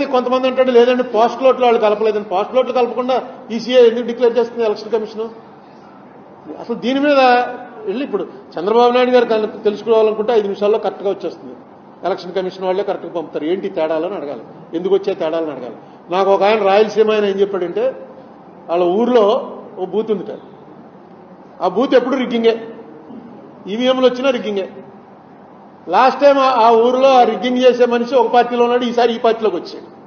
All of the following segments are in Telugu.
అనేది కొంతమంది అంటాడు లేదండి పోస్ట్ లోట్లు వాళ్ళు కలపలేదని పోస్ట్ లోట్లు కలపకుండా ఈసీఐ ఎందుకు డిక్లేర్ చేస్తుంది ఎలక్షన్ కమిషన్? అసలు దీని మీద వెళ్ళి ఇప్పుడు చంద్రబాబు నాయుడు గారు తెలుసుకోవాలనుకుంటే ఐదు నిమిషాల్లో కరెక్ట్గా వచ్చేస్తుంది. ఎలక్షన్ కమిషన్ వాళ్ళే కరెక్ట్గా పంపుతారు. ఏంటి తేడాలని అడగాలి. ఎందుకు వచ్చే తేడాలని అడగాలి. నాకు ఒక ఆయన రాయలసీమ ఆయన ఏం చెప్పాడంటే వాళ్ళ ఊర్లో ఓ బూత్ ఉంది ఆ బూత్ ఎప్పుడు రిగ్గింగే? ఈవీఎంలు వచ్చినా రిగ్గింగే. లాస్ట్ టైం ఆ- ఊర్లో ఆ రిగ్గింగ్ చేసే మనిషి ఒక పార్టీలో ఉన్నాడు ఈసారి ఈ పార్టీలోకి వచ్చాడు.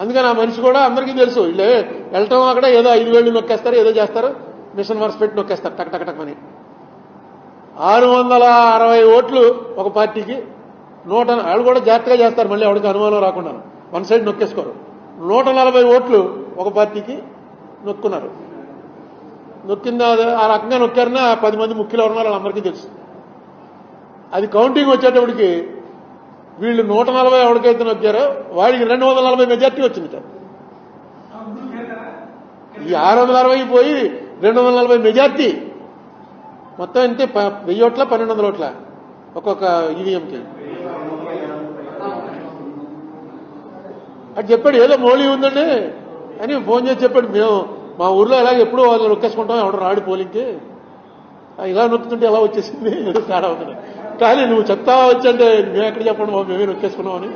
అందుకని ఆ మనిషి కూడా అందరికీ తెలుసు వీళ్ళే వెళ్ళటం అక్కడ ఏదో ఐదు వేలు నొక్కేస్తారు ఏదో చేస్తారు మిషన్ వర్స్ పెట్టి నొక్కేస్తారు టక్ టక్ టక్ అని. ఆరు వందల అరవై ఓట్లు ఒక పార్టీకి నూట వాళ్ళు కూడా జాగ్రత్తగా చేస్తారు మళ్ళీ ఎవరికి అనుమానం రాకుండా. వన్ సైడ్ నొక్కేసుకోరు. నూట నలభై ఓట్లు ఒక పార్టీకి నొక్కున్నారు. నొక్కింద ఆ రకంగా నొక్కారని పది మంది ముఖ్యులు ఉన్నారు వాళ్ళందరికీ తెలుసు. అది కౌంటింగ్ వచ్చేటప్పటికి వీళ్ళు నూట నలభై ఎవరికైతే నొక్కారో వాడికి రెండు వందల నలభై మెజార్టీ వచ్చింది ఈ ఆరు వందల అరవై పోయి రెండు వందల నలభై మెజార్టీ మొత్తం అంటే ప- వెయ్యి ఓట్ల పన్నెండు వందల ఓట్ల ఒక్కొక్క ఈవీఎంకి అది చెప్పాడు ఏదో మోళీ ఉందండి అని ఫోన్ చేసి చెప్పాడు. మేము మా ఊర్లో ఎలాగ ఎప్పుడూ వాళ్ళు నొక్కేసుకుంటాం ఎవడు రాడు పోలింగ్కి. ఇలా నొక్కుతుంటే ఎలా వచ్చేసింది? తేడా ఉంటుంది కానీ నువ్వు చెప్తా వచ్చంటే మేము ఎక్కడ చెప్పండి మేమే నొక్కేసుకున్నావు అని.